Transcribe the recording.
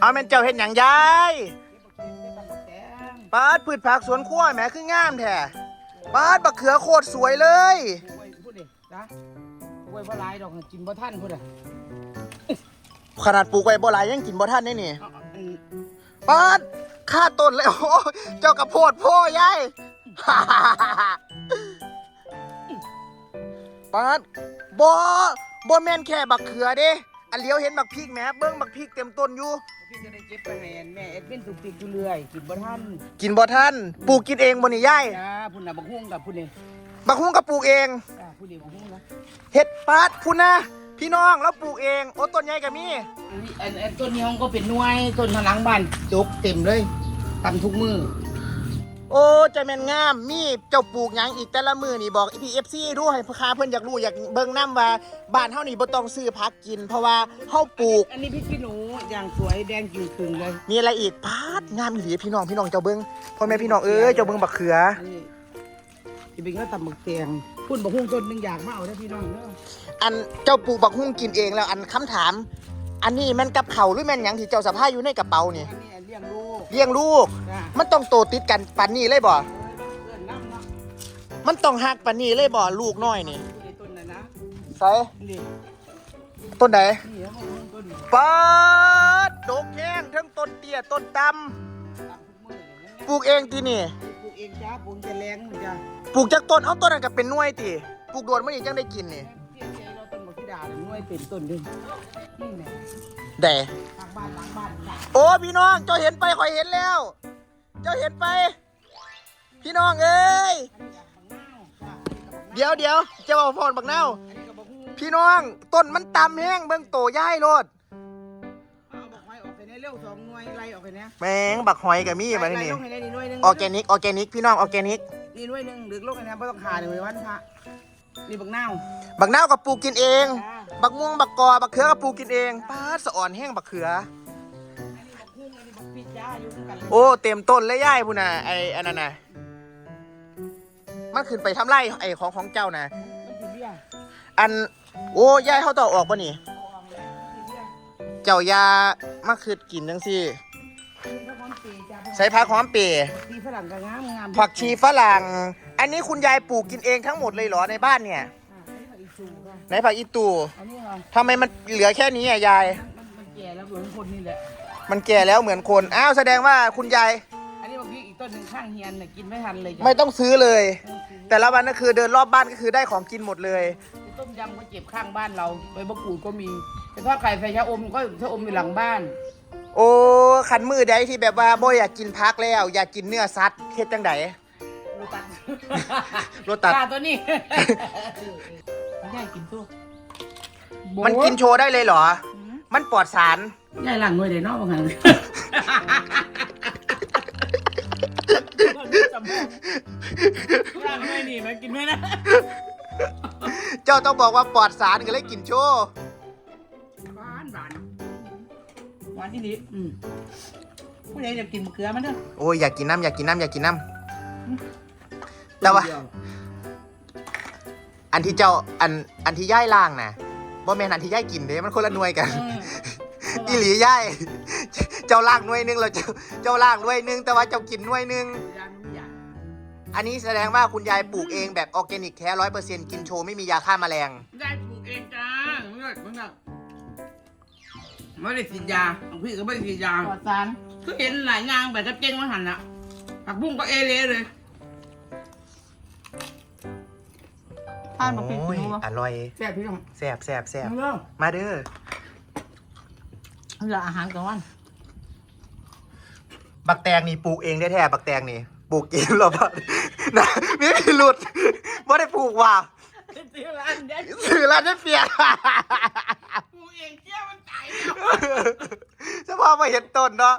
เอาแม่นเจ้าเห็นอย่างยายปาดพืชผักสวนครัวแหมคืองามแท้ปาดบักเขือโคตรสวยเลยพูดดินะพูดบ่หลายดอกกินบ่ทันพูดอะขนาดปลูกไว้บ่หลายยังกินบ่ทันได้นี่เอาอันปาดค่าต้นเลยโอ้โหเจ้ากระโพดพ่อยายปาดบ่บ่แม่นแค่บักเขือเด้ อันเลี้ยวเห็นบักพริกแหมเบิ่งบักพริกเต็มต้นอยู่ พี่จะได้เก็บไปให้แม่เอ็ดเป็นตุกติกอยู่เรื่อยกินบ่ทันกินบ่ทันปลูกกินเองบ่นี่ยายจ้าพุ่นน่ะบักฮุ้งกับพุ่นนี่บักฮุ้งก็ปลูกเองจ้าพุ่นนี่บักฮุ้งนะเห็ดปาดพุ่นนะพี่น้องแล้วปลูกเองโอ้ต้นใหญ่ก็มีอันนี้อันอันต้นนี้เขาก็เป็นหน่วยต้นทางหลังบ้านจกเต็มเลยตำทุกมือ โอ้ใจแม่นงาม มีเจ้าปลูกหยังอีกแต่ละมือนี่บอกพี่เอฟซีดูให้พ่อค้าเพิ่นอยากรู้อยากเบิ่งน้ำว่าบ้านเฮานี่บ่ต้องซื้อผักกิน เพราะว่าเฮาปลูก อันนี้พริกขี้หนูอย่างสวยแดงจึงครึงเลยมีอะไรอีกปาดงามอีหลีพี่น้องพี่น้องเจ้าเบิ่งพ่อแม่พี่น้องเอ้ยเจ้าเบิ่งบักเขือ อันนี้ที่เป็นก็ตำบักเตียงพุ่นบักฮุ้งต้นหนึงอยากมาเอาได้อพี่น้องเด้ออันเจ้าปลูกบักฮุ้งกินเองแล้วอันคำถาม อันนี้แม่นกับเขาวหรือแม่นหยังที่เจ้าสะพายอยู่ในกระเป๋านี่อันนี้เลี้ ยงลูกเลี้ยงลูก จ้ามันต้องโตติดกันปานนี้เลยบ่ เพื่อนน้ำเนาะมันต้องหักปานนี้เลยบ่ลูกน้อยนี่ผู้ใดต้นน่ะนะใส่นี่ต้นใดนี่เขาบอกต้นตปาดดกแห้งทั้งต้นเตี้ยต้นดามทุกมือเลยำปลูกเองที่นี่ ปลูกเองจ้าปลูกจะแรงมันจ้าปลูกจากต้นเอาต้นนั้นก็เป็นหน่วยติปลูกโดวนมันนี่จังได้กินนี่เที่ยงใจเราต้นมะขิดาเนี่ยหน่วยเป็นต้นเดึง นี่แหละแต่ทางบ้านหลังบ้านจ้าโอ้พี่น้องเจ้าเห็นไปคอยเห็นแล้ว เจ้าเห็นไป พี่น้องเอ้ยอันนี้กับบักนาวจ้าเดี๋ยวเดี๋ยวเจ้าเอาพรบักเน่าอันนี้กับบักฮู้พี่น้องต้นมันตำแห้งเบิ่งโตย่ายโลดเอาบักไม้ออกไปในเร็วสองหน่วยไล่ออกไปเนี่ยแมงบักหอยกับมี่มาไล่นี่ลงให้ได้นี่หน่วยหนึงออร์แกนิกออร์แกนิกพี่น้องออร์แกนิก นี่หน่วยหนึงดึกลงให้นะไม่ต้องขาเดี๋ยววันพระ นี่บักนาวบักเน่ากับปลูกกินเอง จ้าบักม่วงบักกอบักเขือกับปลูกกินเองป้าดสะอ่อนแห้งบักเขือ อันนี้บักฮู้อันนี้บักปิดจ้าอยู่ด้วยกันเลยโอ้เต็มต้นเลยย่ายพูน่ะไออันนั้นน่ะมันขึ้นไปทำไรไอของของเจ้าน่ะ มันสิเบี้ยอันโอ้ย่ายเขาต่อออกปะนี่ เอาออกเลยมันสิเบี้ยเจ้ายามาคืดกินจังสินี่พระพร้อมปีจ้าใส่ผักหอมเปรย์ปีฝรั่งก็งามงามผักชีฝรั่ง อันนี้คุณยายปลูกกินเองทั้งหมดเลยเหรอในบ้านเนี่ยอะอันนี้ผักอีจูค่ะในผักอีตูอันนี้ค่ะทำไมมันเหลือแค่นี้อะยาย มันมันแก่แล้วเหมือนคนนี่แหละ มันแก่แล้วเหมือนคน อ้าวแสดงว่าคุณยาย อันนี้บางทีอีกต้นหนึ่งข้างเฮียนเนี่ยกินไม่ทันเลยจ้ะไม่ต้องซื้อเลยต้องซื้อแต่ละวันก็คือเดินรอบบ้านก็คือได้ของกินหมดเลย ต้มยำก็เก็บข้างบ้านเราใบมะกรูดก็มีแต่ทอดไข่ใส่ชะอมก็ชะอมอยู่หลังบ้าน โอ้ขันมือใดที่แบบว่าบ่อยากกินพักแล้ว อยากกินเนื้อสัตว์เฮ็ดจังไดโรตัส โรตัสปลาตัวนี้ไม่ได้กินตัวมันกินโชว์ได้เลยเหรอ มันปลอดสารยายหลังหน่วยเดี๋ยวนอกบางครั้งหลังหน่วยนี่มันกินไม่ได้เจ้าต้องบอกว่าปลอดสารก็เลยกินโชว์หวานหวานหวานที่นี้อืมผู้ใดอยากกินมะเขือมันเด้อ โอ้ยอยากกินน้ำอยากกินน้ำอยากกินน้ำ แต่ว่า อันที่เจ้าอันอันที่ย่ายล่างน่ะบ่แม่นอันที่ย่ายกินเด้มันคนละหน่วยกันอีหลีย่ายเจ้าล่างหน่วยหนึงแล้วเจ้าเจ้าล่างหน่วยหนึงแต่ว่าเจ้ากินหน่วยหนึงยายไม่อยากอันนี้แสดงว่าคุณยายปลูกเองแบบออร์แกนิกแท้ร้อยเปอร์เซ็นต์กินโชว์ไม่มียาฆ่าแมลงยายปลูกเองจ้าเมื่อเมื่อไม่ได้ฉีดยาของพี่ก็ไม่ได้ฉีดยาปลอดสารก็เห็นหลายงานแบบจะเจ๊งมาหันละผักบุ้งก็เอเละเลย ทานมาเป็นโอ้ยกิโลอร่อยแซ่บพี่น้องแสบแสบแสบเรื่องมาเด้อเหลืออาหารกลางวันบักแตงนี่ปลูกเองได้แท้ๆบักแตงนี่ปลูกเองหรอปะนะไม่มีหลุดไม่ได้ปลูกว่ะซื้อร้านเด็ดสื่อร้านได้เปียกปลูกเองเจ้ามันตายแล้วเฉพาะมาเห็นต้นเนาะ